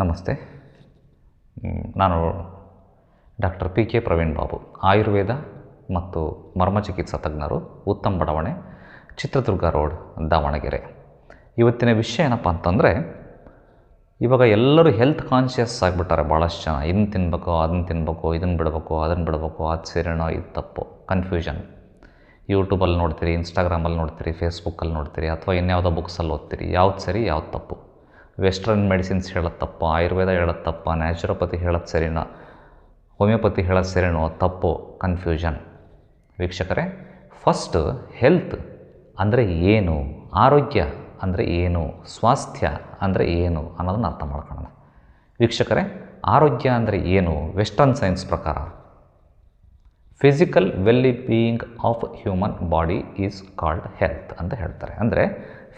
ನಮಸ್ತೆ. ನಾನು doctor P K Praveen Babu, Ayurveda ಮತ್ತು ಮರ್ಮ ಚಿಕಿತ್ಸಾ ತಜ್ಞರು ಉತ್ತಮ ಬಡಾವಣೆ, ಚಿತ್ರದುರ್ಗ ರೋಡ್, ದಾವಣಗೆರೆ. ಇವತ್ತಿನ ವಿಷಯ ಏನಪ್ಪ ಅಂತಂದರೆ, ಇವಾಗ ಎಲ್ಲರೂ ಹೆಲ್ತ್ ಕಾನ್ಷಿಯಸ್ ಆಗಿಬಿಟ್ಟಾರೆ ಭಾಳಷ್ಟು ಜನ. ಇದನ್ನು ತಿನ್ಬೇಕು ಅದನ್ನು ತಿನ್ಬೇಕು, ಇದನ್ನು ಬಿಡಬೇಕು, ಅದನ್ನು ಬಿಡಬೇಕು, ಅದು ಸೇರೋಣ ಇದು ತಪ್ಪು ಕನ್ಫ್ಯೂಷನ್ ಯೂಟ್ಯೂಬಲ್ಲಿ ನೋಡ್ತೀರಿ ಇನ್ಸ್ಟಾಗ್ರಾಮಲ್ಲಿ ನೋಡ್ತೀರಿ ಫೇಸ್ಬುಕ್ಕಲ್ಲಿ ನೋಡ್ತೀರಿ, ಅಥವಾ ಇನ್ಯಾವುದೋ ಬುಕ್ಸಲ್ಲಿ ಓದ್ತೀರಿ, ಯಾವ್ದು ಸರಿ, ಯಾವ್ದು ತಪ್ಪು. ವೆಸ್ಟರ್ನ್ ಮೆಡಿಸಿನ್ಸ್ ಹೇಳೋದು ತಪ್ಪು ಆಯುರ್ವೇದ ಹೇಳೋದು ತಪ್ಪ ನ್ಯಾಚುರೋಪತಿ ಹೇಳೋದು ಸರಿನೋ, ಹೋಮಿಯೋಪತಿ ಹೇಳೋದು ಸರಿನೋ ತಪ್ಪು ಕನ್ಫ್ಯೂಷನ್ ವೀಕ್ಷಕರೇ ಫಸ್ಟ್ ಹೆಲ್ತ್ ಅಂದರೆ ಏನು, ಆರೋಗ್ಯ ಅಂದರೆ ಏನು, ಸ್ವಾಸ್ಥ್ಯ ಅಂದರೆ ಏನು ಅನ್ನೋದನ್ನು ಅರ್ಥ ಮಾಡ್ಕೊಳ್ಳೋಣ. ವೀಕ್ಷಕರೇ, ಆರೋಗ್ಯ ಅಂದರೆ ಏನು, ವೆಸ್ಟರ್ನ್ ಸೈನ್ಸ್ ಪ್ರಕಾರ. Physical well being of human body is called health ಅಂತ ಹೇಳ್ತಾರೆ. ಅಂದರೆ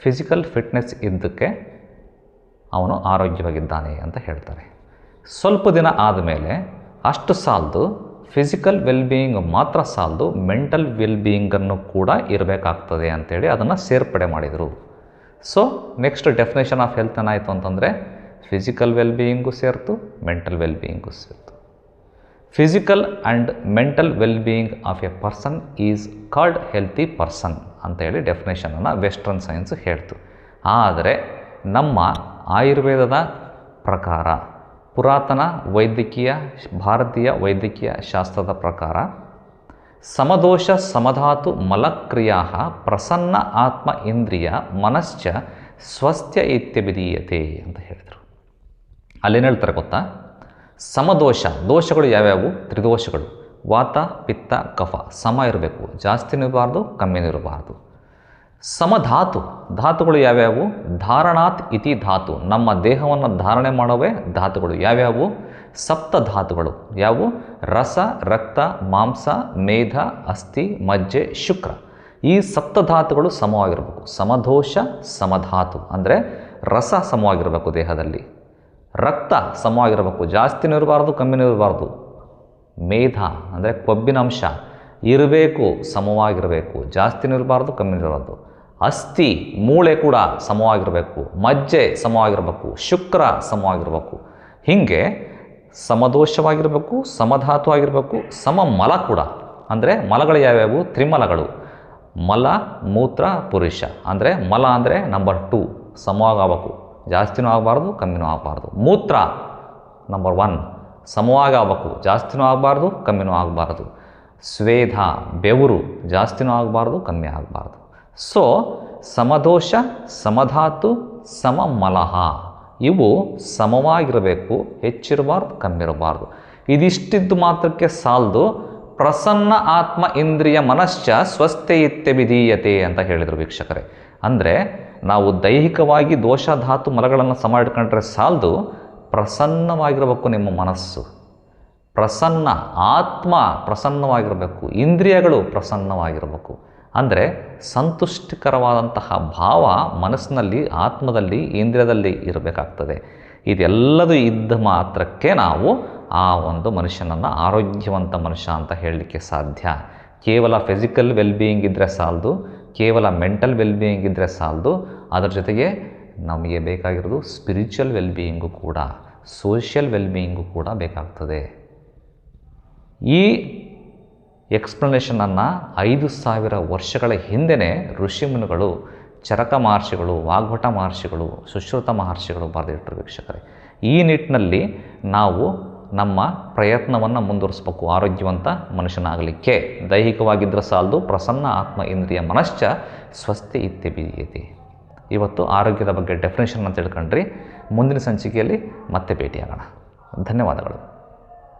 ಫಿಸಿಕಲ್ ಫಿಟ್ನೆಸ್ ಇದ್ದಕ್ಕೆ ಅವನು ಆರೋಗ್ಯವಾಗಿದ್ದಾನೆ ಅಂತ ಹೇಳ್ತಾರೆ. ಸ್ವಲ್ಪ ದಿನ ಆದಮೇಲೆ ಅಷ್ಟು ಸಾಲದು ಫಿಸಿಕಲ್ ವೆಲ್ ಬೀಯಿಂಗ್ ಮಾತ್ರ ಸಾಲದು ಮೆಂಟಲ್ ವೆಲ್ ಬೀಯಿಂಗನ್ನು ಕೂಡ ಇರಬೇಕಾಗ್ತದೆ ಅಂಥೇಳಿ ಅದನ್ನು ಸೇರ್ಪಡೆ ಮಾಡಿದರು. So next definition of health ಏನಾಯಿತು ಅಂತಂದರೆ ಫಿಸಿಕಲ್ ವೆಲ್ ಬೀಯಿಂಗು ಸೇರ್ತು mental well being ಸೇರ್ತು. Physical and mental well being of a person is called healthy person ಅಂತೇಳಿ ಡೆಫಿನೇಷನನ್ನು ವೆಸ್ಟರ್ನ್ ಸೈನ್ಸ್ ಹೇಳ್ತು. ಆದರೆ ನಮ್ಮ ಆಯುರ್ವೇದದ ಪ್ರಕಾರ, ಪುರಾತನ ವೈದ್ಯಕೀಯ, ಭಾರತೀಯ ವೈದ್ಯಕೀಯ ಶಾಸ್ತ್ರದ ಪ್ರಕಾರ, ಸಮದೋಷ ಸಮಧಾತು ಮಲಕ್ರಿಯಾ ಪ್ರಸನ್ನ ಆತ್ಮ ಇಂದ್ರಿಯ ಮನಶ್ಚ ಸ್ವಸ್ಥ್ಯ ಇತ್ಯಭಿಧೀಯತೆ ಅಂತ ಹೇಳಿದರು. ಅಲ್ಲೇನು ಹೇಳ್ತಾರೆ ಗೊತ್ತಾ? ಸಮದೋಷ, ದೋಷಗಳು ಯಾವ್ಯಾವು? ತ್ರಿದೋಷಗಳು. ವಾತ, ಪಿತ್ತ, ಕಫ, ಸಮ ಇರಬೇಕು. ಜಾಸ್ತಿನೂ ಇರಬಾರ್ದು, ಕಮ್ಮಿನೂ ಇರಬಾರ್ದು. ಸಮಧಾತು. ಧಾತುಗಳು ಯಾವ್ಯಾವು? ಧಾರಣಾತ್ ಇತಿ ಧಾತು. ನಮ್ಮ ದೇಹವನ್ನು ಧಾರಣೆ ಮಾಡುವೇ ಧಾತುಗಳು. ಯಾವ್ಯಾವು? ಸಪ್ತ ಧಾತುಗಳು. ಯಾವುವು ರಸ, ರಕ್ತ, ಮಾಂಸ, ಮೇಧ, ಅಸ್ಥಿ, ಮಜ್ಜೆ, ಶುಕ್ರ. ಈ ಸಪ್ತ ಧಾತುಗಳು ಸಮವಾಗಿರಬೇಕು. ಸಮದೋಷ, ಸಮಧಾತು. ಅಂದರೆ ರಸ ಸಮವಾಗಿರಬೇಕು ದೇಹದಲ್ಲಿ. ರಕ್ತ ಸಮವಾಗಿರಬೇಕು. ಜಾಸ್ತಿನೂ ಇರಬಾರ್ದು ಕಮ್ಮಿನೂ ಇರಬಾರ್ದು ಮೇಧ, ಅಂದರೆ ಕೊಬ್ಬಿನ ಅಂಶ. ಇರಬೇಕು, ಸಮವಾಗಿರಬೇಕು. ಜಾಸ್ತಿನೂ ಇರಬಾರ್ದು ಕಮ್ಮಿನೂ ಇರಬಾರ್ದು ಅಸ್ಥಿ ಮೂಳೆ ಕೂಡ ಸಮವಾಗಿರಬೇಕು, ಮಜ್ಜೆ ಸಮವಾಗಿರಬೇಕು, ಶುಕ್ರ ಸಮವಾಗಿರಬೇಕು. ಹೀಗೆ ಸಮದೋಷವಾಗಿರಬೇಕು, ಸಮಧಾತು ಆಗಿರಬೇಕು ಸಮ ಮಲ ಕೂಡ. ಅಂದರೆ ಮಲಗಳು ಯಾವ್ಯಾವು? ತ್ರಿಮಲಗಳು. ಮಲ, ಮೂತ್ರ, ಪುರುಷ. ಅಂದರೆ ಮಲ ಅಂದರೆ ನಂಬರ್ ಟು ಸಮವಾಗಬೇಕು. ಜಾಸ್ತಿನೂ ಆಗಬಾರ್ದು, ಕಮ್ಮಿನೂ ಆಗಬಾರ್ದು. ಮೂತ್ರ ನಂಬರ್ ಒನ್ ಸಮವಾಗಿ ಆಗಬೇಕು ಜಾಸ್ತಿನೂ ಆಗಬಾರ್ದು, ಕಮ್ಮಿನೂ ಆಗಬಾರ್ದು. ಸ್ವೇದ ಬೆವರು, ಜಾಸ್ತಿನೂ ಆಗಬಾರ್ದು, ಕಮ್ಮಿ ಆಗಬಾರ್ದು. ಸೊ ಸಮದೋಷ, ಸಮಧಾತು, ಸಮಮಲಹ. ಇವು ಸಮವಾಗಿರಬೇಕು, ಹೆಚ್ಚಿರಬಾರ್ದು, ಕಮ್ಮಿರಬಾರ್ದು. ಇದಿಷ್ಟಿದ್ದು ಮಾತ್ರಕ್ಕೆ ಸಾಲದು, ಪ್ರಸನ್ನ ಆತ್ಮ ಇಂದ್ರಿಯ ಮನಶ್ಚ ಸ್ವಸ್ಥೆಯಿತ್ಯ ವಿಧೀಯತೆ ಅಂತ ಹೇಳಿದರು ವೀಕ್ಷಕರೇ. ಅಂದರೆ ನಾವು ದೈಹಿಕವಾಗಿ ದೋಷ, ಧಾತು, ಮಲಗಳನ್ನು ಸಮ ಇಟ್ಕೊಂಡ್ರೆ ಸಾಲದು, ಪ್ರಸನ್ನವಾಗಿರಬೇಕು ನಿಮ್ಮ ಮನಸ್ಸು. ಪ್ರಸನ್ನ ಆತ್ಮ ಪ್ರಸನ್ನವಾಗಿರಬೇಕು, ಇಂದ್ರಿಯಗಳು ಪ್ರಸನ್ನವಾಗಿರಬೇಕು. ಅಂದರೆ ಸಂತುಷ್ಟಿಕರವಾದಂತಹ ಭಾವ ಮನಸ್ಸಿನಲ್ಲಿ, ಆತ್ಮದಲ್ಲಿ, ಇಂದ್ರಿಯದಲ್ಲಿ ಇರಬೇಕಾಗ್ತದೆ. ಇದೆಲ್ಲದೂ ಇದ್ದ ಮಾತ್ರಕ್ಕೆ ನಾವು ಆ ಒಂದು ಮನುಷ್ಯನನ್ನು ಆರೋಗ್ಯವಂತ ಮನುಷ್ಯ ಅಂತ ಹೇಳಲಿಕ್ಕೆ ಸಾಧ್ಯ. ಕೇವಲ ಫಿಸಿಕಲ್ ವೆಲ್ ಬೀಯಿಂಗ್ ಇದ್ದರೆ ಸಾಲದು, ಕೇವಲ ಮೆಂಟಲ್ ವೆಲ್ ಬೀಯಿಂಗ್ ಇದ್ದರೆ ಸಾಲದು. ಅದರ ಜೊತೆಗೆ ನಮಗೆ ಬೇಕಾಗಿರೋದು ಸ್ಪಿರಿಚುವಲ್ ವೆಲ್ ಬೀಯಿಂಗು ಕೂಡ ಸೋಷಿಯಲ್ ವೆಲ್ ಬೀಯಿಂಗು ಕೂಡ ಬೇಕಾಗ್ತದೆ. ಈ ಎಕ್ಸ್ಪ್ಲನೇಷನನ್ನು ಐದು ಸಾವಿರ ವರ್ಷಗಳ ಹಿಂದೆಯೇ ಋಷಿಮುನಿಗಳು ಚರಕ ಮಹರ್ಷಿಗಳು, ವಾಗ್ಭಟ ಮಹರ್ಷಿಗಳು, ಸುಶ್ರುತ ಮಹರ್ಷಿಗಳು ಬರೆದಿಟ್ಟರು ವೀಕ್ಷಕರೇ. ಈ ನಿಟ್ಟಿನಲ್ಲಿ ನಾವು ನಮ್ಮ ಪ್ರಯತ್ನವನ್ನು ಮುಂದುವರಿಸಬೇಕು, ಆರೋಗ್ಯವಂತ ಮನುಷ್ಯನಾಗಲಿಕ್ಕೆ. ದೈಹಿಕವಾಗಿದ್ದರೆ ಸಾಲದು, ಪ್ರಸನ್ನ ಆತ್ಮ ಇಂದ್ರಿಯ ಮನಶ್ಚ ಸ್ವಸ್ತಿ ಇತ್ಯಭಿಧೀಯತೆ ಇವತ್ತು ಆರೋಗ್ಯದ ಬಗ್ಗೆ ಡೆಫಿನೇಷನ್ ಅಂತ ತಿಳ್ಕೊಂಡ್ರಿ. ಮುಂದಿನ ಸಂಚಿಕೆಯಲ್ಲಿ ಮತ್ತೆ ಭೇಟಿಯಾಗೋಣ. ಧನ್ಯವಾದಗಳು.